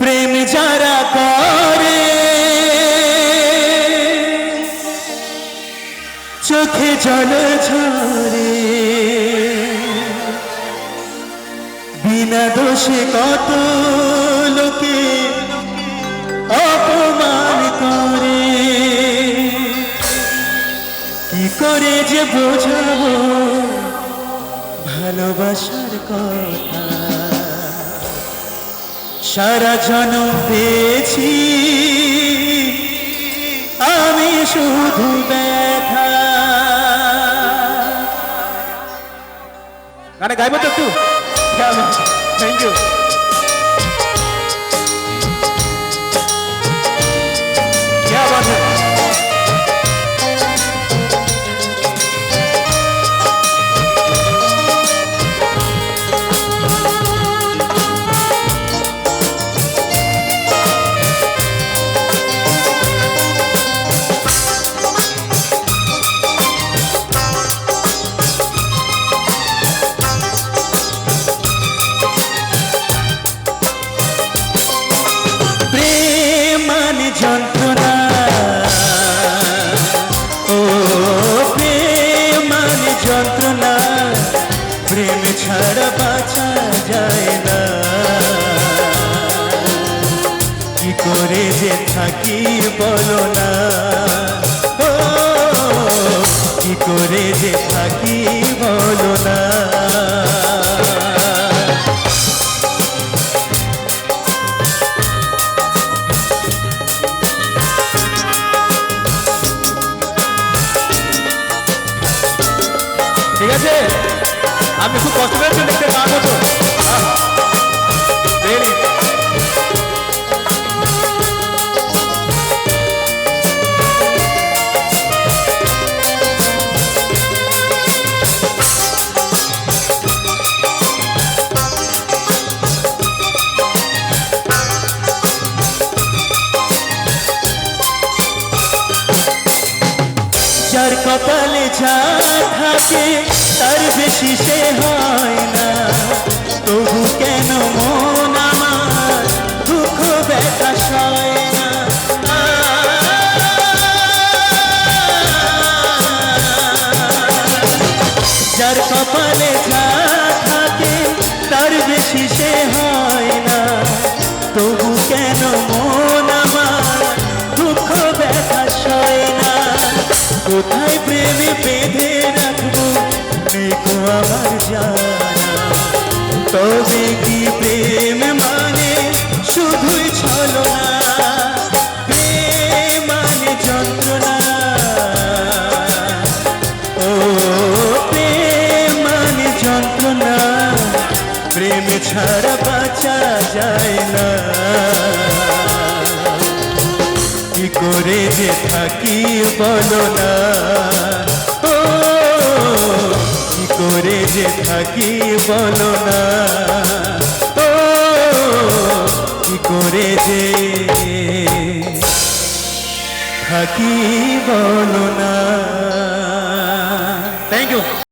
প্রেম যারা করে, চোখে জল ঝরে, বিনা দোষে কত লোকে অপমান করে। কি করে যে বোঝাবো ভালোবাসার কথা? সারা জনম পেয়েছি। আমি শুধু ব্যথা। গানে গাইবো তো একটু? থ্যাংক ইউ থাকি বলো না। কি করে যে থাকি বলো না। ঠিক আছে? আমি খুব কষ্ট পেয়েছি দেখতে কপালে যা থাকে, তার বেশি সে হয় না। তবু কেন মন আমার দুঃখ ব্যথা সয় না? যার কপালে যা থাকে, তার বেশি সে হয় না। তবু কেন মন আমার দুঃখ ব্যথা সয় না? কোথায় তবে কি প্রেম মানে? শুধুই ছলনা, প্রেম মানে যন্ত্রণা। ও, প্রেম মানে যন্ত্রণা, প্রেম ছাড়া বাঁচা যায় না। থাকি বলো না। করে যে থাকি বলো না। ও কি করে যে থাকি বলো না।